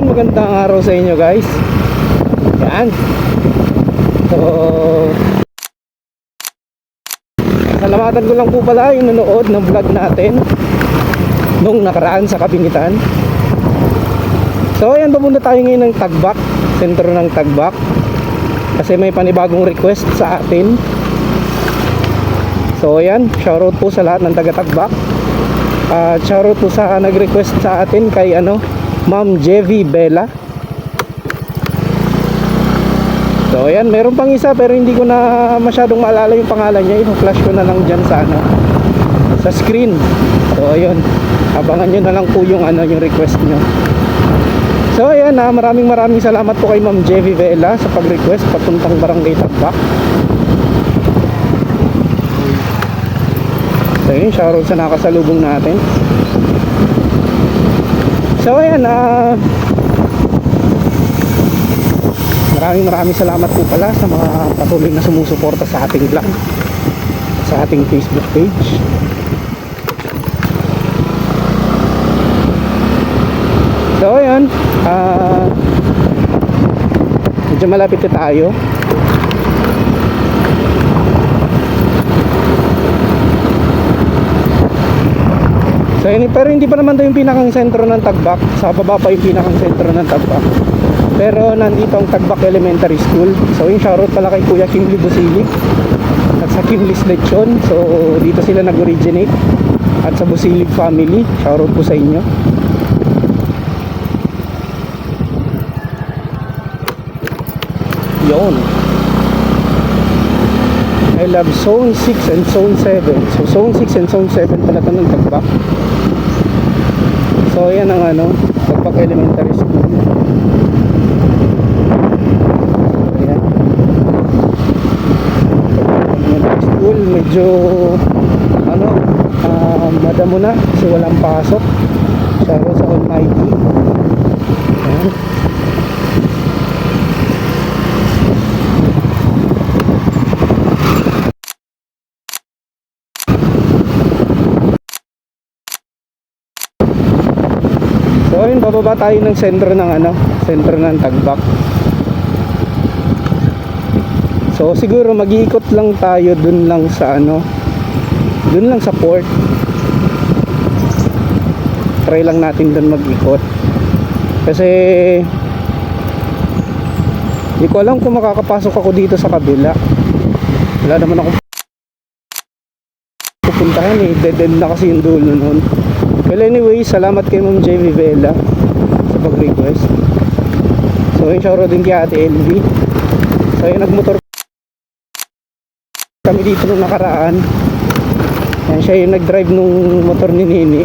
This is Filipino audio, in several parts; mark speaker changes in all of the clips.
Speaker 1: yun, magandang araw sa inyo guys. Yan. So, salamatan ko lang po pala yung nanood ng vlog natin nung nakaraan sa Kabingitan. So, ayan, papunta tayo ngayon ng Tagbak, sentro ng Tagbak. Kasi may panibagong request sa atin. So, ayan, shoutout po sa lahat ng taga-Tagbak. Uh, shoutout po sa nag-request sa atin kay ano, Ma'am Jevi Bella. So ayan, meron pang isa pero hindi ko na masyadong maalala yung pangalan niya. I-flash ko na lang dyan sa ano, sa screen. So ayun, abangan nyo na lang po yung ano, yung request nyo. So ayan, ah, maraming maraming salamat po kay Ma'am Jevi Vela sa pag-request papuntang Barangay Tagbak. So yun, shoutout sa nakasalubong natin. So ayan, ah maraming maraming salamat po pala sa mga patuloy na sumusuporta sa ating vlog sa ating Facebook page. So ayan, ah medyo malapit na tayo. So yun, pero hindi pa naman ito yung pinakang sentro ng Tagbak. Sa baba pa yung pinakang sentro ng Tagbak. Pero nandito ang Tagbak Elementary School. So yung shoutout pala kay Kuya Kimli Busili at sa Kimli's Lechon. So dito sila nag-originate at sa Busilig family. Shoutout po sa inyo. Yon. I love Zone 6 and Zone 7. So Zone 6 and Zone 7 pala ito ng Tagbak. So yan ang ano, Tagbak Elementary School. Ayan. Elementary School, medyo ano, uh, madamo na kasi walang pasok. Sa Almighty. Ayan. Bababa tayo ng sentro ng ano, sentro ng Tagbak. So siguro mag-iikot lang tayo dun lang sa ano, dun lang sa port. Try lang natin dun mag-ikot. Kasi hindi ko alam kung makakapasok ako dito sa kabila. Wala naman ako pupuntahan eh. Dead end na kasi yung dulo nun. Well anyway, salamat kay Ma'am JV Vela sa pag-request. So yung shoutout din kay Ate LV. So yung nagmotor kami dito nung nakaraan. Yan siya yung nag-drive nung motor ni Nini.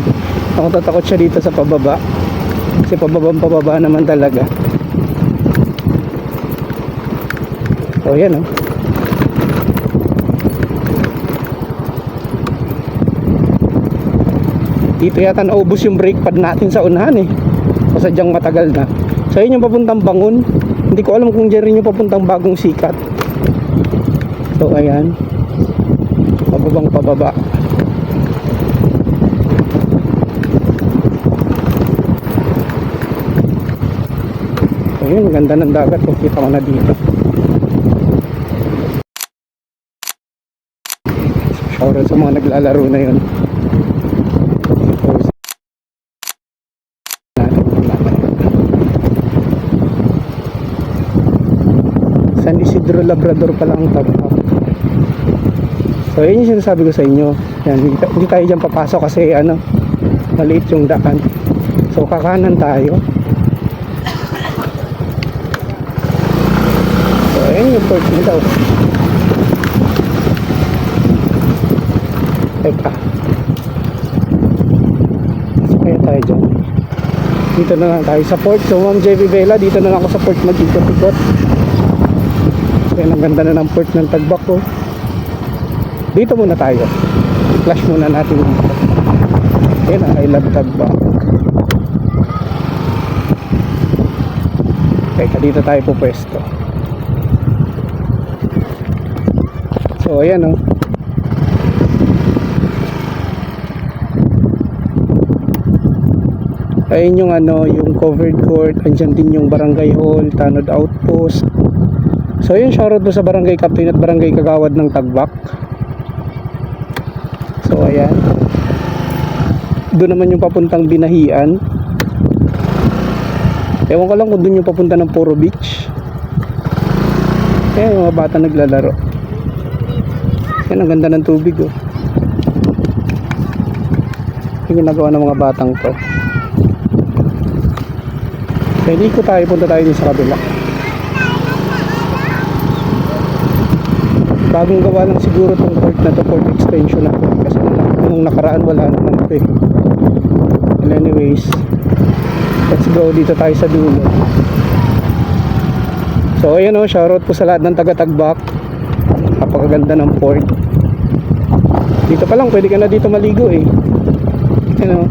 Speaker 1: Ako tatakot siya dito sa pababa. Kasi pababang pababa naman talaga. So yan oh. dito yata naubos yung brake pad natin sa unahan eh o sadyang matagal na. So yun papuntang bangun hindi ko alam kung dyan rin yung papuntang bagong sikat. So ayan. Pababang pababa. So ganda ng dagat. Kung kita ko na dito. Shoutout sa mga naglalaro na yun Labrador pa lang ang tabak. So yun yung sinasabi ko sa inyo. Yan, hindi, ta- hindi tayo dyan papasok kasi ano, maliit yung daan. So kakanan tayo. So ayun yung port nila. oh. Teka. Kaya tayo dyan. Dito na lang tayo sa port. So Ma'am JV Vela, dito na lang ako sa port mag-ikot-ikot. Kaya ang ganda na ng port ng tagbak ko. Dito muna tayo. Flash muna natin. Ayan ang I love tagbak. Teka, dito tayo po pwesto. So, ayan oh. Ayun yung ano, yung covered court, andyan din yung barangay hall, tanod outpost. So yun, shoutout po sa barangay captain at barangay kagawad ng Tagbak. So ayan. Doon naman yung papuntang binahian. Ewan ko lang kung doon yung papunta ng Puro Beach. Ayan yung mga bata naglalaro. Ayan, ang ganda ng tubig oh. Yung ginagawa ng mga batang to. Hindi ko tayo, punta tayo din sa kabila. Bagong gawa lang siguro tong court na to, court extension na to. Kasi nung- nakaraan wala naman ito eh. And anyways, let's go dito tayo sa dulo. So ayan o, shoutout po sa lahat ng taga-tagbak. Napakaganda ng port. Dito pa lang, pwede ka na dito maligo eh. Ayan o.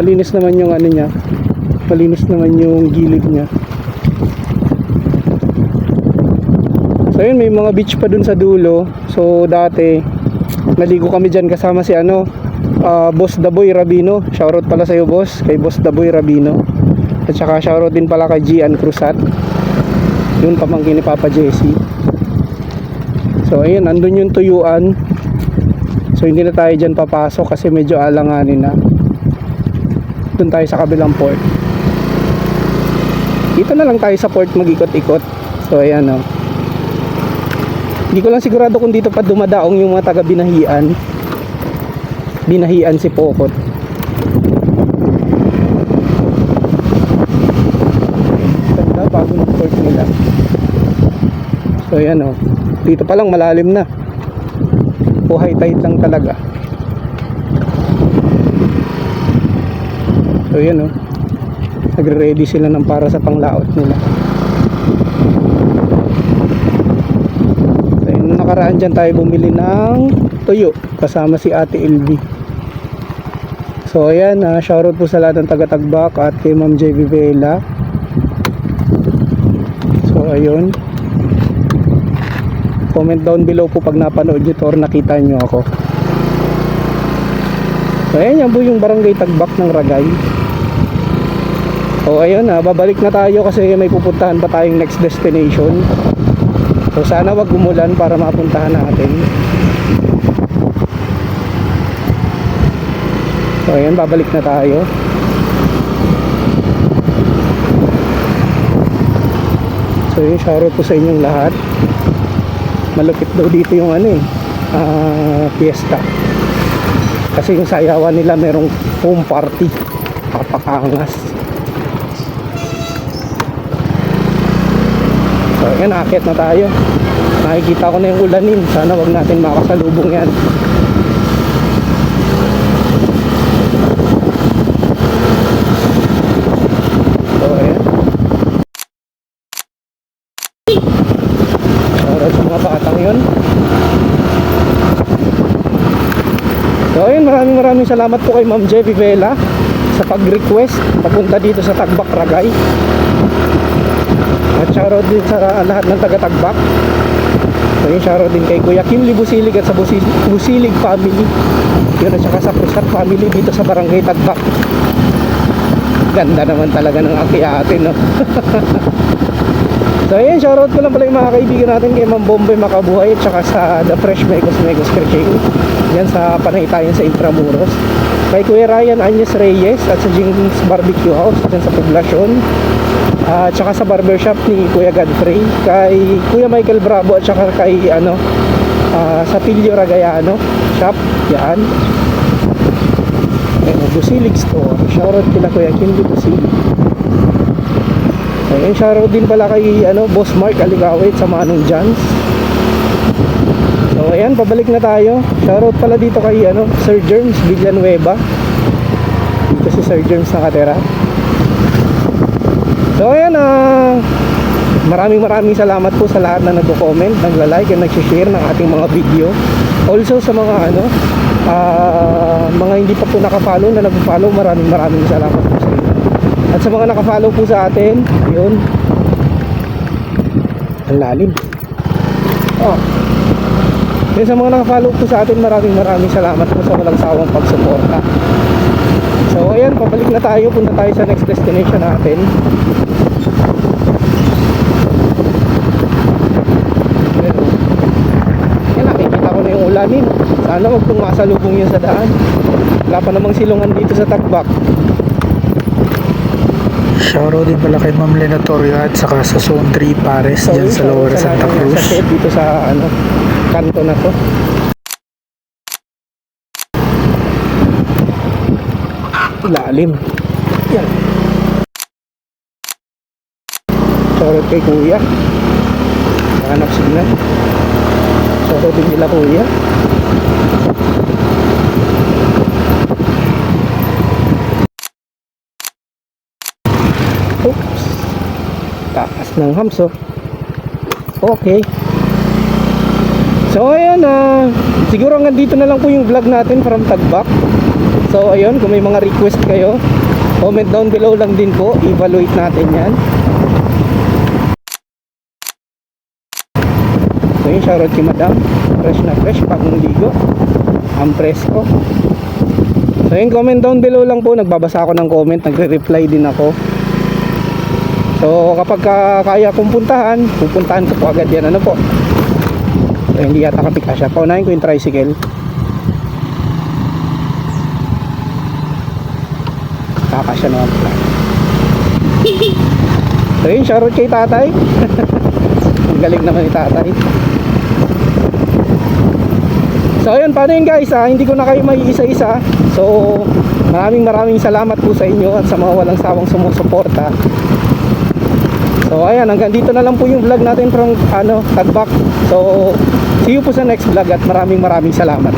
Speaker 1: Malinis naman yung ano niya. Malinis naman yung gilid niya. So yun, may mga beach pa dun sa dulo. So dati, naligo kami dyan kasama si ano, ah, Boss Daboy Rabino. Shoutout pala sa'yo boss, kay Boss Daboy Rabino. At saka shoutout din pala kay Gian Cruzat. Yun pamangkin ni Papa Jesse. So ayun, andun yung tuyuan. So hindi na tayo dyan papasok kasi medyo alanganin na. Doon tayo sa kabilang port. Dito na lang tayo sa port mag-ikot-ikot. So ayan o. Hindi ko lang sigurado kung dito pa dumadaong yung mga taga Binahian. Binahian si Pokot. Ganda, bago ng port nila. So ayan o. Dito pa lang malalim na. O high tide lang talaga. So ayan o. Nagre-ready sila ng para sa panglaot nila. So, yun, nung nakaraan dyan tayo bumili ng tuyo kasama si Ate LV. So ayan, uh, shoutout po sa lahat ng taga-tagbak at kay Ma'am JV Vela. So ayun. Comment down below po pag napanood nyo to or nakita nyo ako. So ayan yan po yung barangay tagbak ng Ragay. So ayun na, babalik na tayo kasi may pupuntahan pa tayong next destination. So sana wag umulan para mapuntahan natin. So ayan, babalik na tayo. So yun, shoutout po sa inyong lahat. Malupit daw dito yung ano eh, ah, fiesta. Kasi yung sayawan nila merong home party. Papakangas. So ayan, akit na tayo. Nakikita ko na yung ulanin. Sana wag natin makasalubong yan. So ayan. Shoutout sa mga batang yun. So ayun, maraming maraming salamat po kay Ma'am Jevi Vela sa pag-request papunta dito sa Tagbak Ragay. At shoutout din sa lahat ng taga-Tagbak. So yun, shoutout din kay Kuya Kim Libusilig at sa Busi- Busilig family. Yun at saka sa Cruzat family dito sa Barangay Tagbak. Ganda naman talaga ng akyate, no? So ayun, shoutout ko lang pala yung mga kaibigan natin kay Ma'am Bombay Makabuhay at saka sa The Fresh Megos Megos Kerching yan sa Panaytayan sa Intramuros. Kay Kuya Ryan Agnes Reyes at sa Jing's Barbecue House dyan sa Poblasyon. At saka sa barbershop ni Kuya Godfrey kay Kuya Michael Bravo at saka kay ano ah, sa Pilio Ragayano shop. Yan. Ayun, Busilig Store. Shoutout kila Kuya Kimby Busilig. Ayun, shoutout din pala kay ano, Boss Mark Aligawit sa Manong Jans. Ayan, pabalik na tayo. Shoutout pala dito kay ano, Sir Germs Villanueva. Dito si Sir Germs nakatira. So ayan, ah, maraming maraming salamat po sa lahat na nagko-comment, nagla-like and nag-share ng ating mga video. Also sa mga ano, ah, mga hindi pa po naka-follow na nag-follow, maraming maraming salamat po sa inyo. At sa mga naka-follow po sa atin, yun. Ang lalim. Oh. Yun sa mga naka-follow po sa atin, maraming maraming salamat po sa walang sawang pagsuporta. So ayan, pabalik na tayo. Punta tayo sa next destination natin. Ayan. Yan, nakikita ko na yung ulanin. Sana wag pong masalubong yun sa daan. Wala pa namang silungan dito sa Tagbak.
Speaker 2: Shoutout din pala kay Ma'am Lenatorio at saka sa Zone 3 Pares dyan
Speaker 1: yun,
Speaker 2: sa Lower
Speaker 1: sa-
Speaker 2: Santa
Speaker 1: sa-
Speaker 2: Cruz.
Speaker 1: Sa dito sa ano, kanto na to. Lalim. Yan. Sorot kay kuya. Hanap signal. Sorot din nila kuya. Oops. Taas ng hamso. Okay. So ayun ah, siguro hanggang dito na lang po yung vlog natin from Tagbak. So ayun, kung may mga request kayo, comment down below lang din po, evaluate natin 'yan. So yun, shoutout kay Madam. Fresh na fresh, bagong ligo. Ang presko. So yun, comment down below lang po. Nagbabasa ako ng comment, nagre-reply din ako. So kapag ka- kaya kong puntahan, pupuntahan ko po agad yan. Ano po? So, hindi yata kapikasya. Paunahin ko yung tricycle. Kakasya naman pala. So yun, shoutout kay tatay. Ang galing naman ni tatay. So ayun, paano yun guys? Ah, hindi ko na kayo may isa-isa. So maraming maraming salamat po sa inyo at sa mga walang sawang sumusuporta. So ayan, hanggang dito na lang po yung vlog natin from ano, Tagbak. So see you po sa next vlog at maraming maraming salamat.